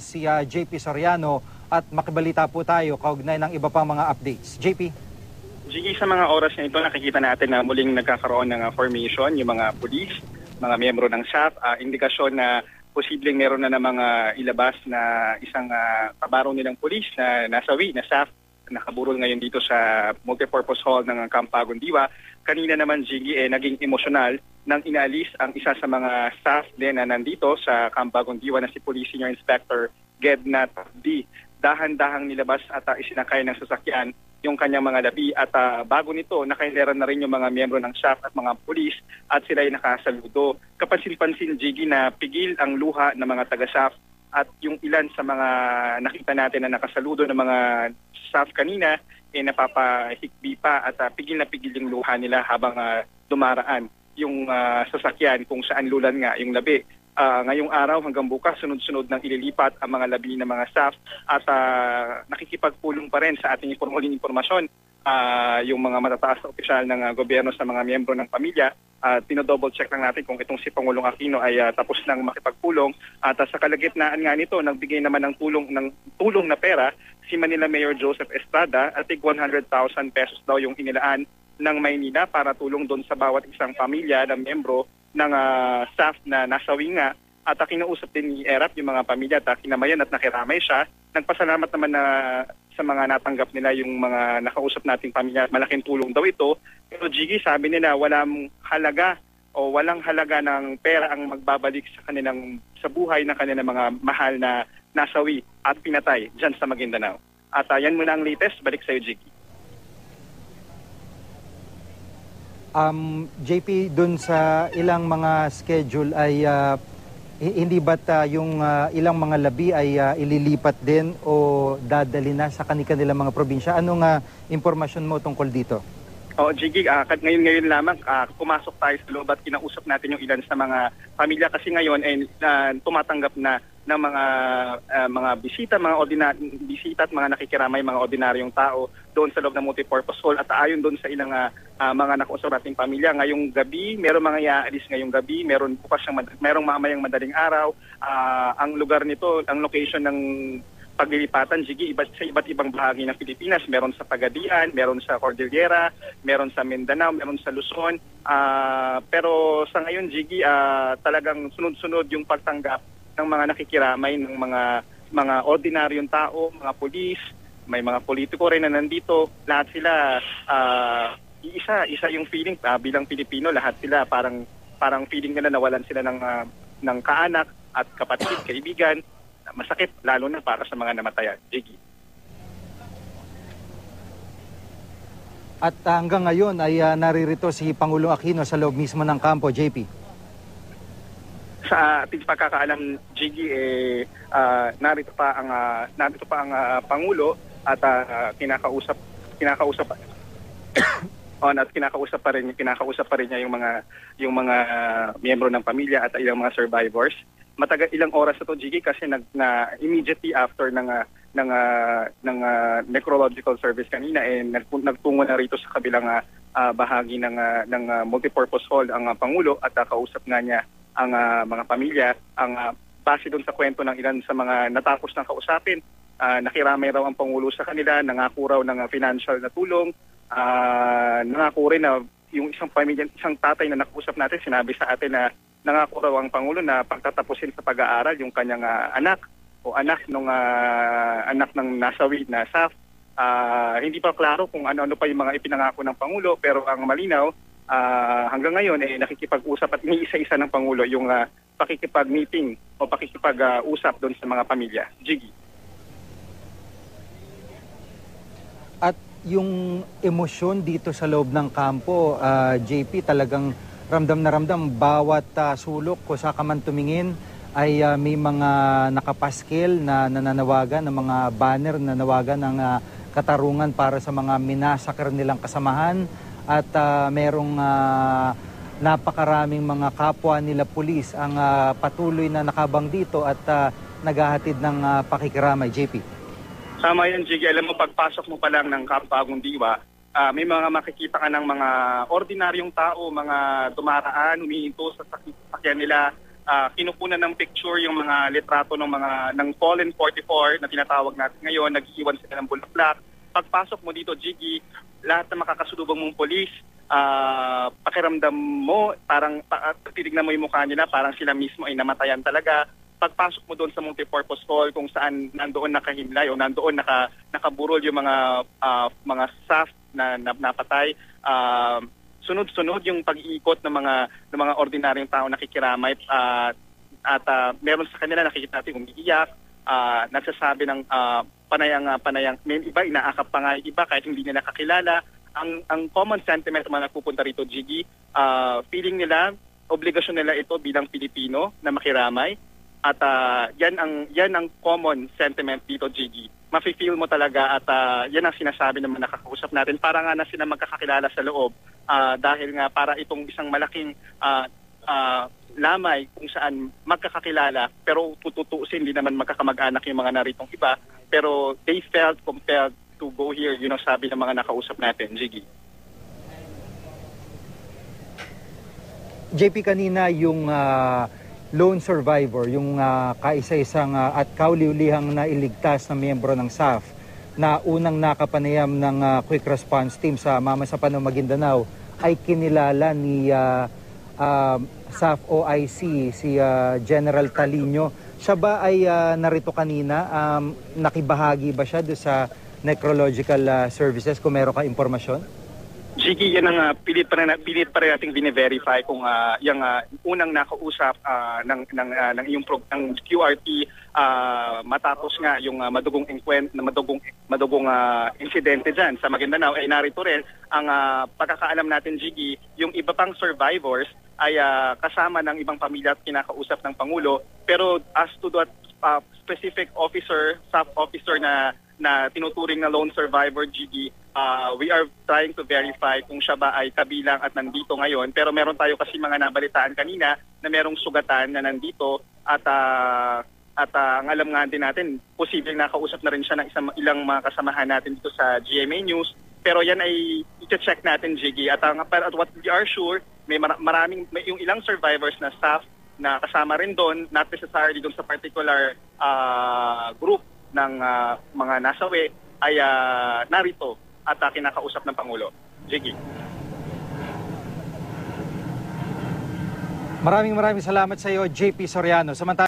si ah, JP Soriano at makibalita po tayo kaugnay ng iba pang mga updates. JP? Sige, sa mga oras na ito, nakikita natin na muling nagkakaroon ng uh, formation yung mga pulis, mga miyembro ng SAF, uh, indikasyon na posibleng meron na ng mga ilabas na isang uh, nilang pulis na nasawi na SAF nakaburol ngayon dito sa multipurpose hall ng Camp Pagundiwa. Kanina naman, Jiggy, eh, naging emosyonal nang inaalis ang isa sa mga staff din na nandito sa Camp Pagundiwa na si Police Senior Inspector Gednat D. Dahan-dahang nilabas at uh, isinakay ng sasakyan yung kanyang mga labi at uh, bago nito nakaileran na rin yung mga miyembro ng SAF at mga pulis at sila ay nakasaludo. Kapansin-pansin Jiggy na pigil ang luha ng mga taga-SAF at yung ilan sa mga nakita natin na nakasaludo ng mga staff kanina eh napapahikbi pa at uh, pigil na pigil yung luha nila habang uh, dumaraan yung uh, sasakyan kung saan lulan nga yung labi. Uh, ngayong araw hanggang bukas sunod-sunod nang ililipat ang mga labi ng mga staff at uh, nakikipagpulong pa rin sa ating huling impormasyon uh, yung mga matataas na opisyal ng uh, gobyerno sa mga miyembro ng pamilya. Uh, tinodouble check lang natin kung itong si Pangulong Aquino ay uh, tapos nang makipagpulong at uh, sa kalagitnaan nga nito nagbigay naman ng tulong ng tulong na pera si Manila Mayor Joseph Estrada at 100,000 pesos daw yung inilaan ng Maynila para tulong doon sa bawat isang pamilya na miyembro ng uh, staff na nasawi nga at uh, kinausap din ni Erap yung mga pamilya at kinamayan at nakiramay siya. Nagpasalamat naman na sa mga natanggap nila yung mga nakausap nating pamilya. Malaking tulong daw ito. Pero Jiggy, sabi nila walang halaga o walang halaga ng pera ang magbabalik sa kanilang sa buhay ng kanilang mga mahal na nasawi at pinatay dyan sa Maguindanao. At uh, yan muna ang latest. Balik sa iyo, Jiggy. Um, JP, dun sa ilang mga schedule ay uh, hindi ba't uh, yung uh, ilang mga labi ay uh, ililipat din o dadali na sa kanilang mga probinsya? Anong uh, impormasyon mo tungkol dito? Oh, Jiggy, uh, ngayon ngayon lamang uh, pumasok tayo sa loob at kinausap natin yung ilan sa mga pamilya kasi ngayon ay uh, tumatanggap na ng mga uh, mga bisita, mga ordinary bisita at mga nakikiramay, mga ordinaryong tao doon sa loob ng multipurpose hall at ayon doon sa ilang uh, mga nakausap pamilya. Ngayong gabi, meron mga iaalis ngayong gabi, meron bukas siyang merong mamayang madaling araw. Uh, ang lugar nito, ang location ng paglilipatan, Jiggy, iba, sa iba't ibang bahagi ng Pilipinas. Meron sa Pagadian, meron sa Cordillera, meron sa Mindanao, meron sa Luzon. Uh, pero sa ngayon, Jiggy, uh, talagang sunod-sunod yung pagtanggap ng mga nakikiramay ng mga mga ordinaryong tao, mga pulis, may mga politiko rin na nandito. Lahat sila uh, isa isa yung feeling uh, bilang Pilipino, lahat sila parang parang feeling nila nawalan sila ng uh, ng kaanak at kapatid, kaibigan. Masakit lalo na para sa mga namatayan. Jiggy. At hanggang ngayon ay uh, naririto si Pangulong Aquino sa loob mismo ng kampo, JP sa ating pagkakaalam Jiggy eh uh, narito pa ang uh, narito pa ang uh, pangulo at uh, kinakausap kinakausap on at kinakausap pa rin kinakausap pa rin niya yung mga yung mga uh, miyembro ng pamilya at ilang mga survivors. Matagal ilang oras na to Jiggy kasi nag na immediately after ng uh, ng uh, ng uh, necrological service kanina eh nagtungo na rito sa kabilang uh, bahagi ng uh, ng uh, multipurpose hall ang uh, pangulo at uh, kausap nga niya ang uh, mga pamilya. Ang uh, base doon sa kwento ng ilan sa mga natapos ng kausapin, uh, nakiramay raw ang Pangulo sa kanila, nangako raw ng financial na tulong, uh, nangako rin na yung isang pamilya, isang tatay na nakausap natin, sinabi sa atin na nangako raw ang Pangulo na pagtatapusin sa pag-aaral yung kanyang uh, anak o anak ng uh, anak ng nasawi na SAF. Uh, hindi pa klaro kung ano-ano pa yung mga ipinangako ng Pangulo pero ang malinaw uh, hanggang ngayon eh nakikipag-usap at iniisa-isa ng Pangulo yung uh, pakikipag-meeting o pakikipag-usap doon sa mga pamilya. Jiggy. At yung emosyon dito sa loob ng kampo, uh, ah, JP, talagang ramdam na ramdam bawat uh, sulok ko sa kaman tumingin ay uh, may mga nakapaskil na nananawagan ng mga banner na nanawagan ng uh, katarungan para sa mga minasakar nilang kasamahan at uh, merong uh, napakaraming mga kapwa nila pulis ang uh, patuloy na nakabang dito at uh, naghahatid ng uh, pakikiramay. JP. Sama yan, Jiggy. Alam mo, pagpasok mo pa lang ng Kampagong Diwa, uh, may mga makikita ka ng mga ordinaryong tao, mga dumaraan, humihinto sa sakyan nila, ah, kinukunan ng picture yung mga litrato ng mga ng Fallen 44 na tinatawag natin ngayon, nag-iwan sila ng bulaklak. Pagpasok mo dito, Jiggy, lahat ng makakasulubong mong polis, ah, pakiramdam mo, parang pa, ah, titignan mo yung mukha nila, parang sila mismo ay namatayan talaga. Pagpasok mo doon sa multi-purpose hall kung saan nandoon nakahimlay o nandoon naka, nakaburol yung mga ah, mga staff na, na napatay, ah, sunod-sunod yung pag-iikot ng mga ng mga ordinaryong tao nakikiramay at at ah, meron sa kanila nakikita natin umiiyak, ah, nagsasabi ng ah, panayang ah, panayang may iba inaakap pa nga iba kahit hindi nila kakilala. Ang ang common sentiment mga nagpupunta rito Jiggy, ah, feeling nila obligasyon nila ito bilang Pilipino na makiramay at ah, yan ang yan ang common sentiment dito Jiggy. Mafe-feel mo talaga at ah, yan ang sinasabi mga nakakausap natin para nga na sila magkakakilala sa loob Ah, dahil nga para itong isang malaking ah, ah, lamay kung saan magkakakilala pero tututuusin hindi naman magkakamag-anak yung mga naritong iba. Pero they felt compelled to go here yun ang sabi ng mga nakausap natin. Jiggy JP kanina yung ah, lone survivor, yung ah, kaisa-isang ah, at kauliulihang nailigtas na miyembro ng SAF na unang nakapanayam ng ah, Quick Response Team sa Mama sa Pano Maguindanao ay kinilala ni ah, ah, SAF OIC si ah, General Talino. Siya ba ay ah, narito kanina? Um, nakibahagi ba siya doon sa necrological ah, services kung meron ka impormasyon? Jiggy, yan ang ah, pilit pa na pilit pa rin nating bine-verify kung ah, yung ah, unang nakausap ah, ng ng ah, ng iyong prog- ng QRT ah, matapos nga yung ah, madugong enkwent na madugong madugong ah, insidente diyan sa Maguindanao. Ay narito rin ang ah, pagkakaalam natin Jiggy, yung iba pang survivors ay ah, kasama ng ibang pamilya at kinakausap ng pangulo. Pero as to that ah, specific officer, sub officer na na tinuturing na lone survivor GD, uh, we are trying to verify kung siya ba ay kabilang at nandito ngayon. Pero meron tayo kasi mga nabalitaan kanina na merong sugatan na nandito at uh, at uh, ang alam nga din natin, posibleng nakausap na rin siya ng isang ilang mga kasamahan natin dito sa GMA News. Pero yan ay i-check natin, Jiggy. At, ang, at what we are sure, may mara- maraming, may yung ilang survivors na staff na kasama rin doon, not necessarily doon sa particular ah, group ng ah, mga nasawi, ay ah, narito at ah, kinakausap ng Pangulo. Jiggy. Maraming maraming salamat sa iyo, JP Soriano. Samantala